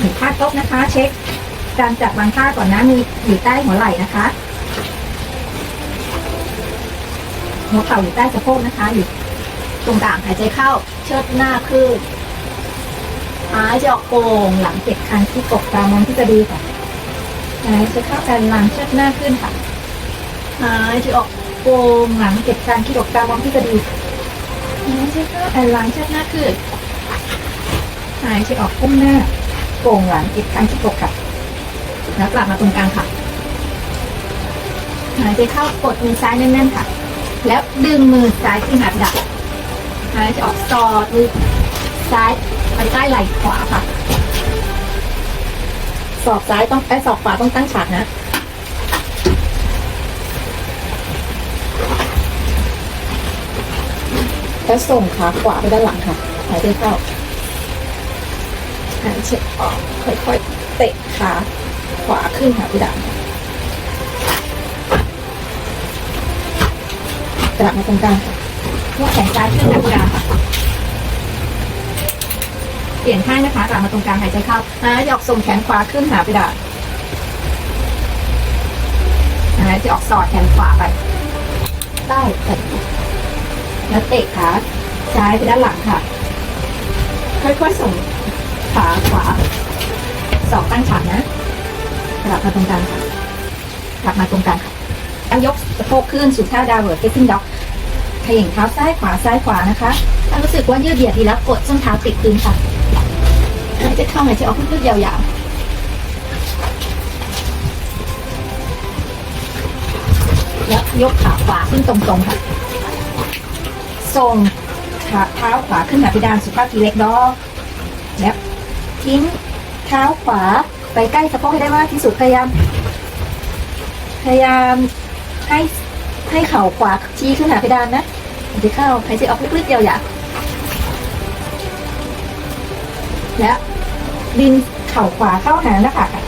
หรือท่าโต๊ะนะคะ เช็คการจัดวางท่าก่อนนะมีอยู่ใต้หัวไหล่นะคะหัวเข่าอยู่ใต้สะโพกนะคะ อยู่ตรงกลางหายใจเข้า เชิดหน้าขึ้นหายใจออกโกงหลังเก็บคันที่กบตามองที่จะดีค่ะหายใจเข้ากันหลังเชิดหน้าขึ้นค่ะหายใจออกโกงหลังเก็บคันที่กบตามองที่จะดีหายใจเข้ากันหลังเชิดหน้าขึ้นหายใจออกก้มหน้า โก่งหลังเก็บคันที่กค่ะแล้วกลับมาตรงกลางค่ะหายใจเข้ากดมือซ้ายแน่นๆค่ะ แล้วดึงมือซ้ายขึ้นหาดักหายใจออกสอดมือซ้ายไปใต้ไหล่ขวาค่ะศอกซ้ายต้องไอ้ศอกขวาต้องตั้งฉากนะแล้วส่งขาขวาไปด้านหลังค่ะหายใจเข้า หายใจออกค่อยๆเตะขาขวาขึ้นหาพี่ดากลับมาตรงกลางค่ะยกแขนซ้ายขึ้นหาพี่ดานค่ะเปลี่ยนข้างนะคะกลับมาตรงกลางหายใจเข้าหายออกส่งแขนขวาขึ้นหาพี่ดานหายใจออกสอดแขนขวาไป ใต้แขนแล้วเตะขาซ้ายไปด้านหลังค่ะ ค่อยๆส่ง ขาขวาสองตั้งฉากนะกลับมาตรงกลางค่ะกลับมาตรงกลางค่ะแล้วยกสะโพกขึ้นสู่ท่าดาวเวิร์ดเฟซซิ่งด็อกขย่งเท้าซ้ายขวาซ้ายขวานะคะถ้ารู้สึกว่ายืดเหยียดดีแล้วกดส้นเท้าติดพื้นค่ะหายใจเข้าหายใจออกยืดๆยาวๆแล้วยกขาขวาขึ้นตรงๆค่ะส่งขาเท้าขวาขึ้นหาพิดานสุภาพทีเล็กดอกแล้ว ทิ้งเท้าขวาไปใกล้สะโพกให้ได้มากที่สุดพยายาม พยายามให้ให้เข่าขวาชี้ขึ้นหาเพดานนะหายใจเข้าหายใจออกลึกๆยาวๆแล้วดึงเข่าขวาเข้าหาหน้าผากค่ะ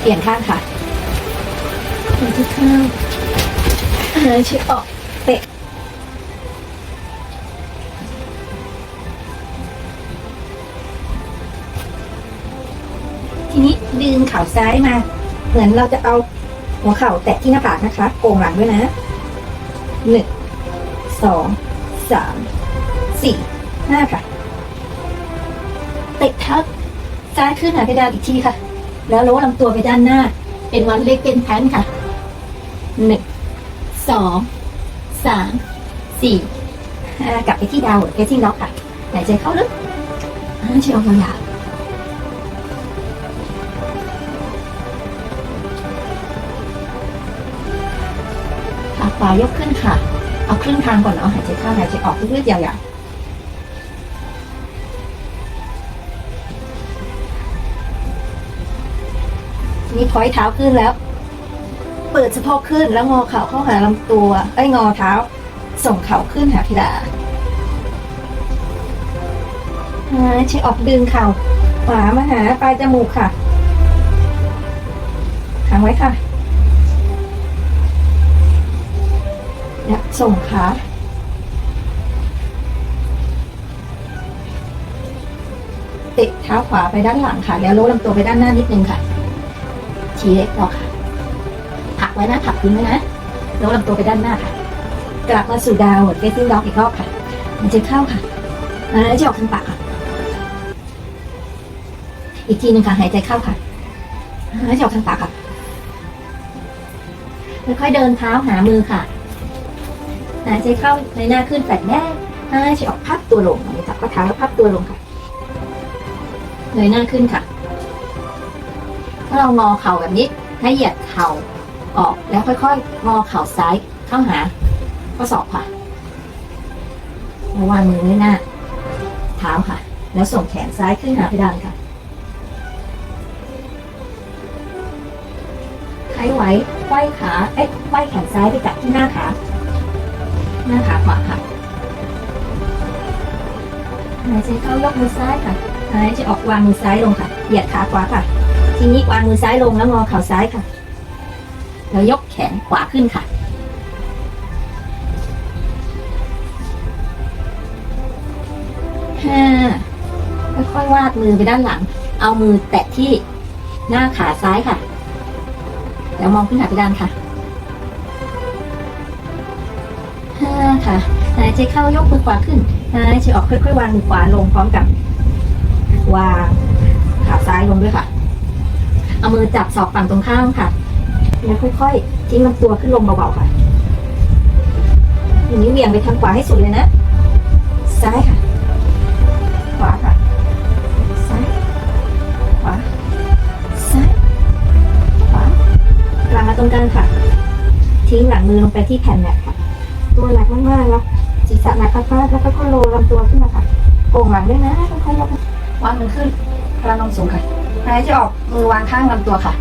เปลี่ยนข้างค่ะหายใจเข้าหายใจออกเตะ ทีนี้ดึงเข่าซ้ายมา เหมือนเราจะเอาหัวเข่าแตะที่หน้าผากนะคะโกงหลังด้วยนะหนึ่งสองสามสี่ห้าค่ะเตะเท้าซ้ายขึ้นหาเพดานอีกทีค่ะ แล้วโล้ลำตัวไปด้านหน้า เป็นวันเล็กเป็นแพนค่ะหนึ่งสองสามสี่ห้ากลับไปที่ดาวเกที่ล็อกค่ะหายใจเข้าลึกหายใจออยาว ขาขวายกขึ้นค่ะ เอาครึ่งทางก่อนเอาหายใจเข้าหายใจออกยืดๆยาวๆนี่พอยเท้าขึ้นแล้ว เปิดสะโพกขึ้นแล้วงอเข่าเข้าหาลำตัว ไอ้งอเท้า ส่งเข่าขึ้นหาพิดาหายใจออกดึงเข่าขวามาหาปลายจมูกค่ะขังไว้ค่ะ ส่งขาเตะเท้าขวาไปด้านหลังค่ะ แล้วโน้มลำตัวไปด้านหน้านิดนึงค่ะชี้เล็กต่อค่ะผักไว้นะผักพื้นไว้นะโน้มลำตัวไปด้านหน้าค่ะ กลับมาสู่ดาวเกตติ้งด็อกอีกรอบค่ะ มันจะเข้าค่ะแล้วจะออกทางปากค่ะ อีกทีหนึ่งค่ะหายใจเข้าค่ะแล้วจะออกทางปากค่ะค่อยๆเดินเท้าหามือค่ะ หายใจเข้าในหน้าขึ้นแปดแน่หายใจออกพับตัวลงจับข้อเท้าแล้วพับตัวลงค่ะเงยหน้าขึ้นค่ะ ถ้าเรางอเข่าแบบนี้ ให้เหยียดเข่าออกแล้วค่อยๆ งอเข่าซ้ายเข้าหาข้อศอกค่ะวางมือไว้หน้าเท้าค่ะ แล้วส่งแขนซ้ายขึ้นหาเพดานค่ะใครไหวไขว้ขา เอ๊ะไขว้แขนซ้ายไปจับที่หน้าขา หน้าขาขวาค่ะหายใจเข้ายกมือซ้ายค่ะหายใจออกวางมือซ้ายลงค่ะ เหยียดขาขวาค่ะ ทีนี้วางมือซ้ายลงแล้วงอเข่าซ้ายค่ะ แล้วยกแขนขวาขึ้นค่ะ ห้าค่อยๆวาดมือไปด้านหลัง เอามือแตะที่หน้าขาซ้ายค่ะ แล้วมองขึ้นหาเพดานค่ะ ค่ะหายใจเข้ายกมือขวาขึ้นหายใจออกค่อยๆวางมือขวาลงพร้อมกับวางขาซ้ายลงด้วยค่ะ เอามือจับศอกฝั่งตรงข้ามค่ะแล้วค่อยๆทิ้งลำตัวขึ้นลงเบาๆค่ะอย่างนี้เหวี่ยงไปทางขวาให้สุดเลยนะ ซ้ายค่ะ ขวาค่ะ ซ้าย ขวา ซ้าย ขวากลับมาตรงกลางค่ะ ทิ้งหลังมือลงไปที่แผ่นแมทค่ะ ตัวหนักมากๆแล้วศีรษะหนักมากๆแล้วก็โลลำตัวขึ้นมาค่ะโก่งหลังด้วยนะค่อยๆยกวางมือขึ้นกระนมสูงค่ะหายใจออกมือวางข้างลำตัวค่ะ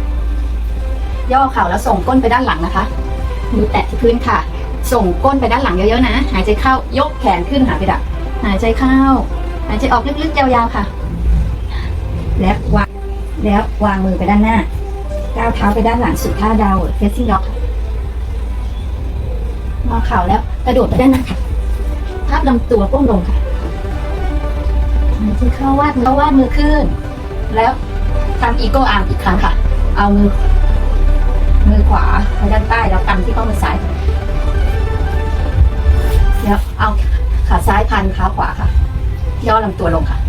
ย่อเข่าแล้วส่งก้นไปด้านหลังนะคะมือแตะที่พื้นค่ะ ส่งก้นไปด้านหลังเยอะๆนะ หายใจเข้ายกแขนขึ้นหาไปดับหายใจเข้า หายใจออกลึกๆยาวๆค่ะ แล้ววางแล้ววางมือไปด้านหน้าก้าวเท้าไปด้านหลังสู่ท่าดาวเฟสซิ่งล็อก งอเข่าแล้วกระโดดไปด้านหน้าค่ะภาพลำตัวก้มลงค่ะหายใจเข้าวาดมือวาดมือขึ้น แล้วทำอีโก้อาร์มอีกครั้งค่ะ เอามือ มือขวาไปด้านใต้แล้วกำที่ข้อมือซ้ายแล้วเอาขาซ้ายพันขาขวาค่ะ ย่อลำตัวลงค่ะ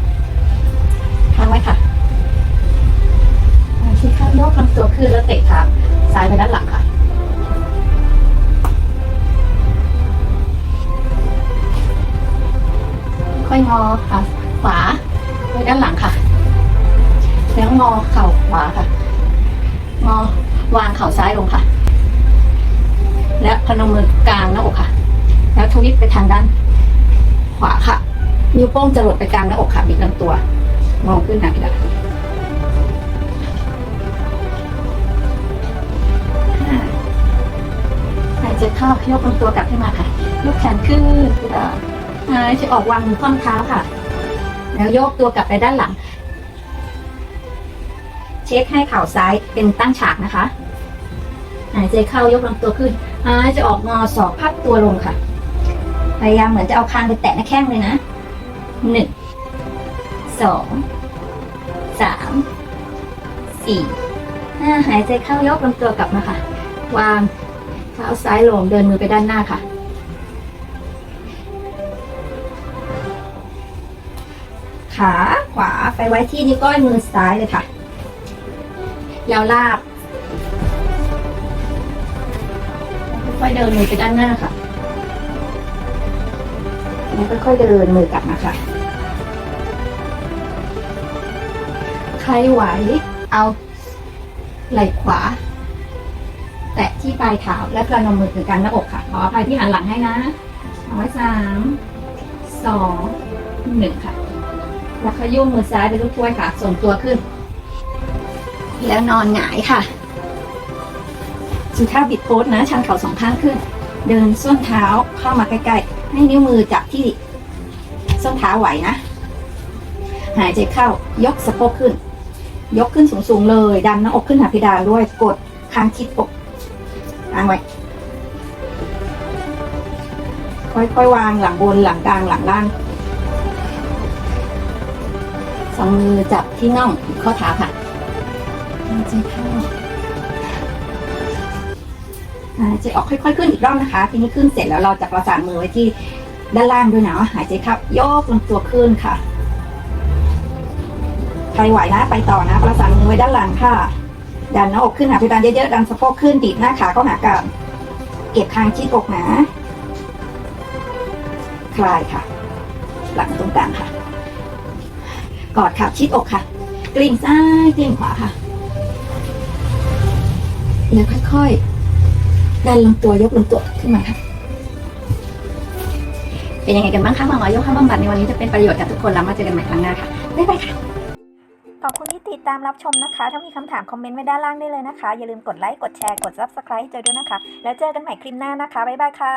ค้างไว้ค่ะที่ข้างยกลำตัวขึ้นแล้วเตะขาซ้ายไปด้านหลังค่ะ งอค่ะขวาไปด้านหลังค่ะ แล้วงอเข่าขวาค่ะ งอวางเข่าซ้ายลงค่ะ และพนมมือกลางหน้าอกค่ะ แล้วทวิตไปทางด้าน ขวาค่ะ นิ้วโป้งจะหลดไปกลางหน้าอกค่ะบิดลำตัว มองขึ้นหนักดาหายใจเข้ายกลำตัวกลับขึ้นมาค่ะ ยกแขนขึ้น หายใจออกวางมือคว่ำเท้าค่ะ แล้วยกตัวกลับไปด้านหลัง เช็คให้เข่าซ้ายเป็นตั้งฉากนะคะหายใจเข้ายกลำตัวขึ้นหายใจออกงอศอกพับตัวลงค่ะ พยายามเหมือนจะเอาคางไปแตะหน้าแข้งเลยนะหนึ่งสองสามสี่ห้าหายใจเข้ายกลำตัวกลับมาค่ะ วางเท้าซ้ายลงเดินมือไปด้านหน้าค่ะ ขาขวาไปไว้ที่นิ้วก้อยมือซ้ายเลยค่ะยาวลาบค่อยๆเดินมือไปด้านหน้าค่ะแล้วค่อยๆเดินมือกลับมาค่ะ ใครไหว เอาไหล่ขวา แตะที่ปลายเท้าและประนมมือถึงกันหน้าอกค่ะ ขออภัยที่หันหลังให้นะเอาไว้สามสองหนึ่งค่ะ แล้วขยุ่มมือซ้ายไปลูกถ้วยค่ะ ส่งตัวขึ้น แล้วนอนหงายค่ะสุท่าบิดโพสนะ ชันเข่าสองข้างขึ้น เดินส้นเท้าเข้ามาใกล้ๆ ให้นิ้วมือจับที่ส้นเท้าไหวนะ หายใจเข้ายกสะโพกขึ้น ยกขึ้นสูงๆเลย ดันหน้าอกขึ้นหาเพดานด้วยกดคางคิดอกวางไว้ค่อยๆวางหลังบนหลังกลางหลังล่าง สองมือจับที่น่องข้อเท้าค่ะหายใจเข้าหายใจออกค่อยๆขึ้นอีกรอบนะคะ ทีนี้ขึ้นเสร็จแล้วเราจะประสานมือไว้ที่ด้านล่างด้วยนะหายใจเข้ายกลำตัวขึ้นค่ะใครไหวนะไปต่อนะ ประสานมือไว้ด้านหลังค่ะ ดันหน้าอกขึ้นหาเพดานเยอะๆดันสะโพกขึ้นดีดหน้าขาเข้าหากันเก็บคางชิดอกนะ คลายค่ะ หลังตรงกลางค่ะ กอดค่ะ ชิดอกค่ะ กลิ้งซ้ายกลิ้งขวาค่ะ แล้วค่อยๆดันลำตัวยกลำตัวขึ้นมาค่ะ เป็นยังไงกันบ้างคะหมอหมอยกข้าบำบัดในวันนี้จะเป็นประโยชน์กับทุกคนแล้วมาเจอกันใหม่ครั้งหน้าค่ะ บ๊ายบายค่ะขอบคุณที่ติดตามรับชมนะคะ ถ้ามีคำถามคอมเมนต์ไว้ด้านล่างได้เลยนะคะ อย่าลืมกดไลค์ กดแชร์ กด Subscribe ให้เจอด้วยนะคะ แล้วเจอกันใหม่คลิปหน้านะคะ บ๊ายบายค่ะ